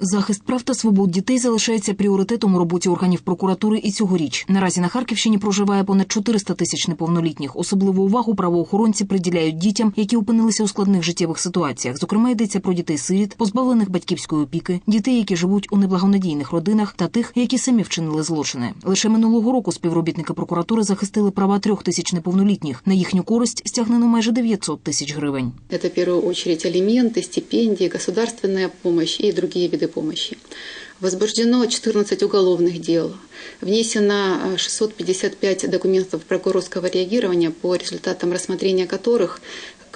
Захист прав та свобод дітей залишається пріоритетом у роботі органів прокуратури і цьогоріч. Наразі на Харківщині проживає понад 400 тисяч неповнолітніх. Особливу увагу правоохоронці приділяють дітям, які опинилися у складних життєвих ситуаціях. Зокрема, йдеться про дітей-сиріт, позбавлених батьківської опіки, дітей, які живуть у неблагонадійних родинах, та тих, які самі вчинили злочини. Лише минулого року співробітники прокуратури захистили права трьох тисяч неповнолітніх. На їхню користь стягнено майже 900 тисяч гривень. Это в первую очередь алименты, стипендии, государственная помощь и другие виды помощи. Возбуждено 14 уголовных дел. Внесено э, 655 документов прокурорского реагирования, по результатам рассмотрения которых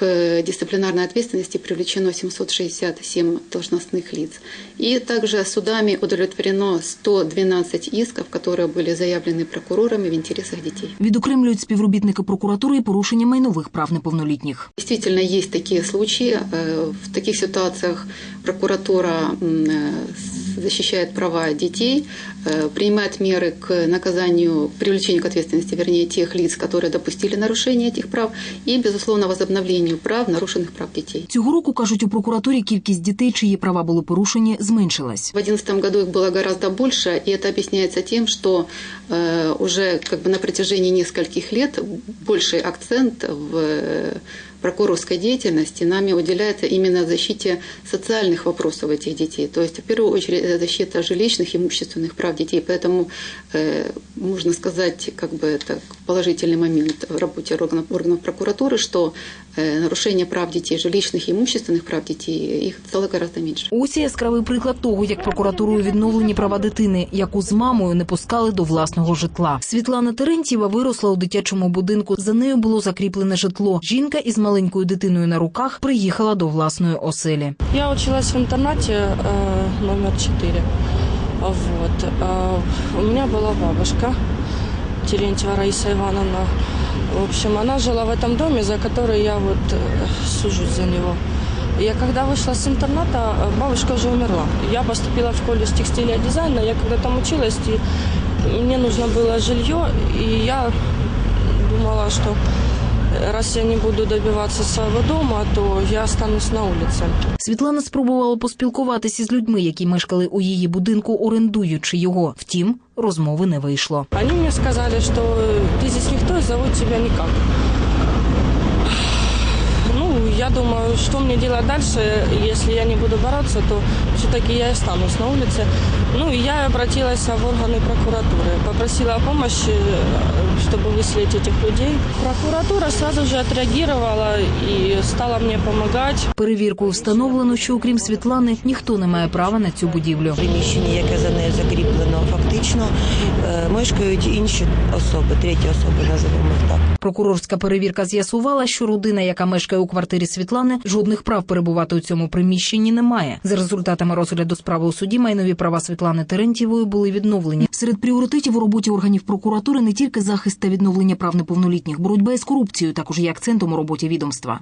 к дисциплинарной ответственности привлечено 767 должностных лиц. И также судами удовлетворено 112 исков, которые были заявлены прокурорами в интересах детей. Відокремлюють співробітники прокуратури і порушення майнових прав неповнолітніх. Действительно, есть такие случаи. Э, В таких ситуациях прокуратура м, э, защищает права детей, э, принимает меры к наказанию, привлечению к ответственности, вернее, тех лиц, которые допустили нарушение этих прав, и, безусловно, возобновлению прав, нарушенных прав детей. Цього року кажуть у прокуратурі, кількість дітей, чиї права були порушені, зменшилась. В 2011 году их было гораздо больше, и это объясняется тем, что э, уже как бы на протяжении нескольких лет больший акцент в э, прокурорской деятельности нами уделяется именно защите социальных вопросов этих детей. То есть, в первую очередь, это защита жилищных, имущественных прав детей. Поэтому э, можно сказать, как бы это положительный момент в работе органов, органов прокуратуры, что э, нарушение прав детей, жилищных и имущественных прав детей, их стало гораздо меньше. Ось і яскравий приклад того, як прокуратурою відновлені права дитини, яку з мамою не пускали до власного житла. Світлана Терентьєва виросла у дитячому будинку. За нею було закріплене житло. Жінка із маленькою дитиною на руках приїхала до власної оселі. Я училась в интернате э, номер 4. Вот. Э, у меня была бабушка Терентьева Раиса Ивановна. В общем, она жила в этом доме, за который я вот э, сужусь за него. Я когда вышла с интерната, э, бабушка уже умерла. Я поступила в колледж текстиля и дизайна. Я когда там училась, и мне нужно было жилье, и я думала, что раз я не буду добиваться своего дома, то я останусь на улице. Світлана спробувала поспілкуватися з людьми, які мешкали у її будинку, орендуючи його. Втім, розмови не вийшло. Вони мені сказали, що ти здесь ніхто, зовуть тебе. Ну, я думаю, что мне делать дальше, если я не буду бороться, то все-таки я и останусь на улице. Ну, и я обратилась в органы прокуратуры, попросила помощи, э, чтобы выселить этих людей. Прокуратура сразу же отреагировала и стала мне помогать. Перевіркою встановлено, що окрім Світлани ніхто не має права на цю будівлю. приміщенні, яке за нею закріплено, фактично е, мешкають інші особи, треті особи, називаємо їх так. Прокурорська перевірка з'ясувала, що родина, яка мешкає у квартирі Світлани, жодних прав перебувати у цьому приміщенні немає. За результатами розгляду справи у суді майнові права Світлани Терентьєвої були відновлені. Серед пріоритетів у роботі органів прокуратури не тільки захист та відновлення прав неповнолітніх, боротьба із корупцією також є акцентом у роботі відомства.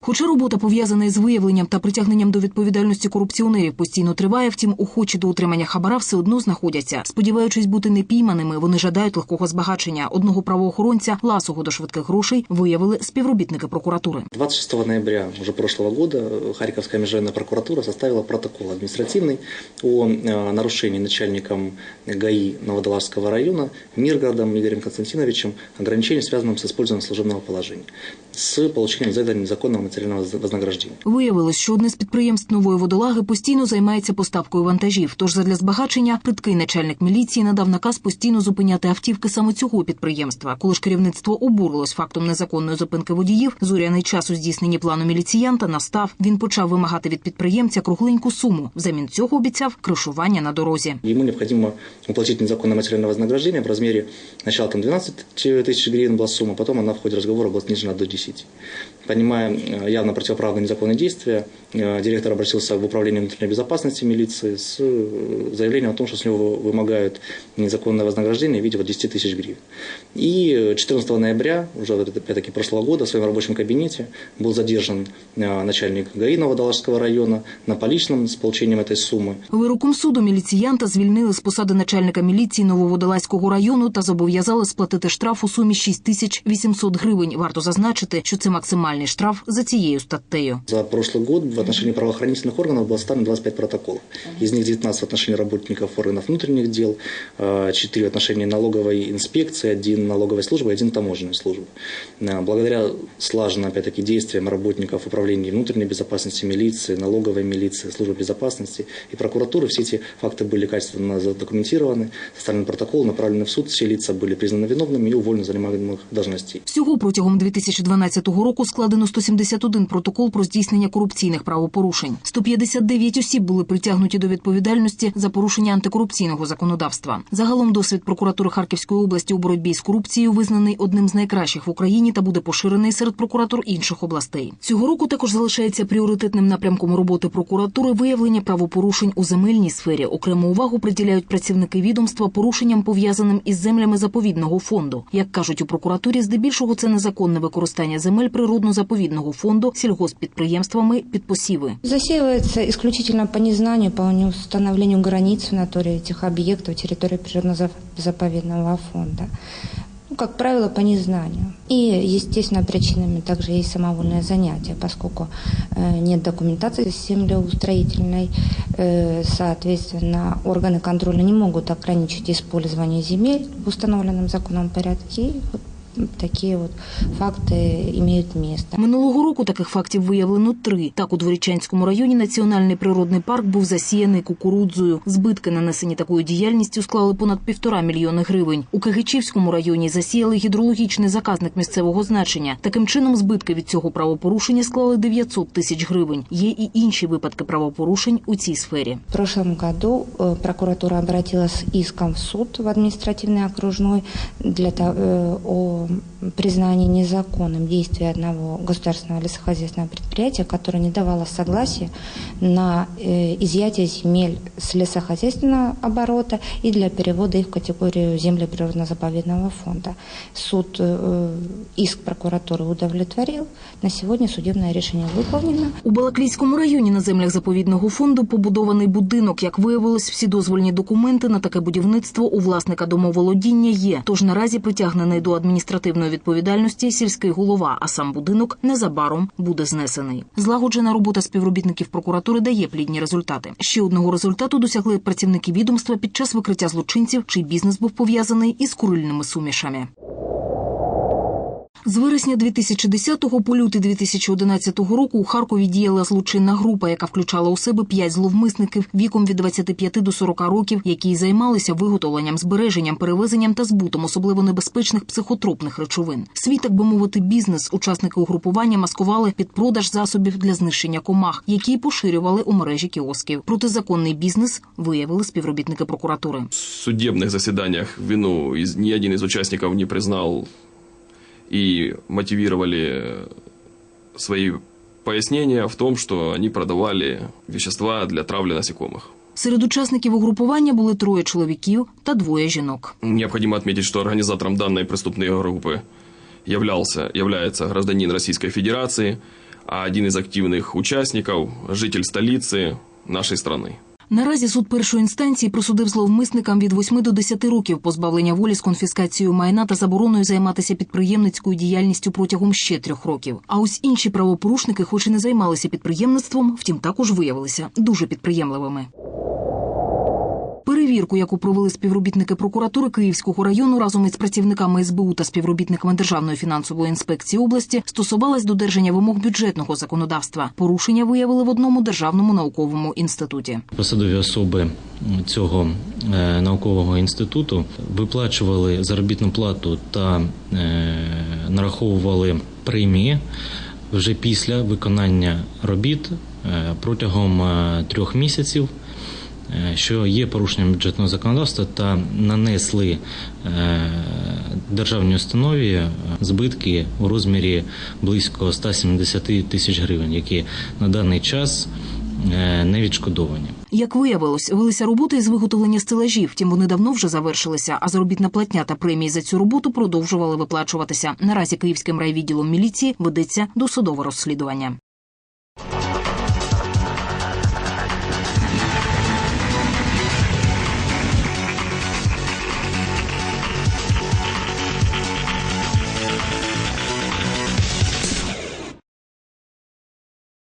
Хоча робота пов'язана із виявленням та притягненням до відповідальності корупціонерів постійно триває, втім, охочі до отримання хабара все одно знаходяться. Сподіваючись бути непійманими, вони жадають легкого збагачення. Одного правоохоронця ласого до швидких грошей виявили співробітники прокуратури. 26 ноября уже прошлого года э, Харьковская межрайонная прокуратура составила протокол административный о э, нарушении начальником ГАИ Новодолажского района Миргородом Игорем Константиновичем ограничений, связанным с использованием служебного положения, с получением за это незаконного материального вознаграждения. Виявилось, що одне з підприємств нової водолаги постійно займається поставкою вантажів. Тож задля збагачення приткий начальник міліції надав наказ постійно зупиняти автівки саме цього підприємства. Коли ж керівництво обурилось фактом незаконної зупинки водіїв, зоряний час у здійсненні плану міліціянта настав. Він почав вимагати від підприємця кругленьку суму. Взамін цього обіцяв кришування на дорозі. Ему необходимо уплатить незаконное материальное вознаграждение в размере сначала там 12 тысяч гривен была сумма, потом она в ходе разговора была снижена до 10. Понимая э, явно противоправные незаконные действия, э, директор обратился в управление внутренней безопасности милиции с э, заявлением о том, что с него вымогают незаконное вознаграждение в виде вот 10 тысяч гривен. И э, 14 ноября, уже вот это, опять-таки прошлого года, в своем рабочем кабинете был задержан э, начальник ГАИ Новодолажского района на поличном с получением этой суммы. Вироком суду міліціянта звільнили з посади начальника міліції Нововодолазького району та зобов'язали сплатити штраф у сумі 6 тисяч 800 гривень. Варто зазначити, що це максимальний мінімальний штраф за цією статтею. За прошлый год в отношении правоохранительных органов было составлено 25 протоколов. Из них 19 в отношении работников органов внутренних дел, 4 в отношении налоговой инспекции, 1 налоговой службы, 1 таможенной службы. Э, Благодаря слаженным, опять-таки, действиям работников управления внутренней безопасности, милиции, налоговой милиции, службы безопасности и прокуратуры, все эти факты были качественно задокументированы, составлен протокол, направлены в суд, все лица были признаны виновными и уволены с занимаемых должностей. Всього протягом 2012 року складено 171 протокол про здійснення корупційних правопорушень. 159 осіб були притягнуті до відповідальності за порушення антикорупційного законодавства. Загалом досвід прокуратури Харківської області у боротьбі з корупцією визнаний одним з найкращих в Україні та буде поширений серед прокуратур інших областей. Цього року також залишається пріоритетним напрямком роботи прокуратури виявлення правопорушень у земельній сфері. Окрему увагу приділяють працівники відомства порушенням пов'язаним із землями заповідного фонду. Як кажуть у прокуратурі, здебільшого це незаконне використання земель природно-заповідного фонду сільгоспідприємствами під посіви. Засеивается исключительно по незнанию, по неустановлению границ в натуре этих объектов территории природно-заповедного фонда. Ну, как правило, по незнанию. И, естественно, причинами также есть самовольное занятие, поскольку э, нет документации землеустроительной, э, соответственно, органы контроля не могут ограничить использование земель в установленном законном порядке. И вот такие вот факты имеют место. Минулого року таких фактів виявлено три. Так, у Дворічанському районі національний природний парк був засіяний кукурудзою. Збитки, нанесені такою діяльністю, склали понад півтора мільйони гривень. У Кагичівському районі засіяли гідрологічний заказник місцевого значення. Таким чином, збитки від цього правопорушення склали 900 тисяч гривень. Є і інші випадки правопорушень у цій сфері. В прошлом году э, прокуратура обратилась с иском в суд в административный окружной для того, э, о признании незаконным действия одного государственного лесохозяйственного предприятия, которое не давало согласия на э, изъятие земель с лесохозяйственного оборота и для перевода их в категорию земли природно-заповедного фонда. Суд э, иск прокуратуры удовлетворил. На сегодня судебное решение выполнено. У Балаклійському районі на землях заповідного фонду побудований будинок. Як виявилось, всі дозвольні документи на таке будівництво у власника домоволодіння є. Тож наразі притягнений до адміністративної відповідальності сільський голова, а сам будинок незабаром буде знесений. Злагоджена робота співробітників прокуратури дає плідні результати. Ще одного результату досягли працівники відомства під час викриття злочинців, чий бізнес був пов'язаний із курильними сумішами. З вересня 2010 по лютий 2011 року у Харкові діяла злочинна група, яка включала у себе п'ять зловмисників віком від 25 до 40 років, які займалися виготовленням, збереженням, перевезенням та збутом особливо небезпечних психотропних речовин. Свій, так би мовити, бізнес учасники угрупування маскували під продаж засобів для знищення комах, які поширювали у мережі кіосків. Протизаконний бізнес виявили співробітники прокуратури. В судебных заседаниях вину из, ни один из участников не признал и мотивировали свои пояснения в том, что они продавали вещества для травли насекомых. Серед учасників угрупування були троє чоловіків та двоє жінок. Необходимо отметить, что организатором данной преступной группы являлся, является гражданин Российской Федерации, а один из активных участников – житель столицы нашей страны. Наразі суд першої інстанції присудив зловмисникам від 8 до 10 років позбавлення волі з конфіскацією майна та забороною займатися підприємницькою діяльністю протягом ще трьох років. А ось інші правопорушники, хоч і не займалися підприємництвом, втім також виявилися дуже підприємливими. Перевірку, яку провели співробітники прокуратури Київського району разом із працівниками СБУ та співробітниками Державної фінансової інспекції області, стосувалась додержання вимог бюджетного законодавства. Порушення виявили в одному державному науковому інституті. Посадові особи цього е, наукового інституту виплачували заробітну плату та е, нараховували премії вже після виконання робіт е, протягом трьох місяців. Е, Що є порушенням бюджетного законодавства та нанесли е, державній установі е, збитки у розмірі близько 170 тисяч гривень, які на даний час не відшкодовані. Як виявилось, велися роботи із виготовлення стелажів, втім вони давно вже завершилися, а заробітна платня та премії за цю роботу продовжували виплачуватися. Наразі київським райвідділом міліції ведеться досудове розслідування.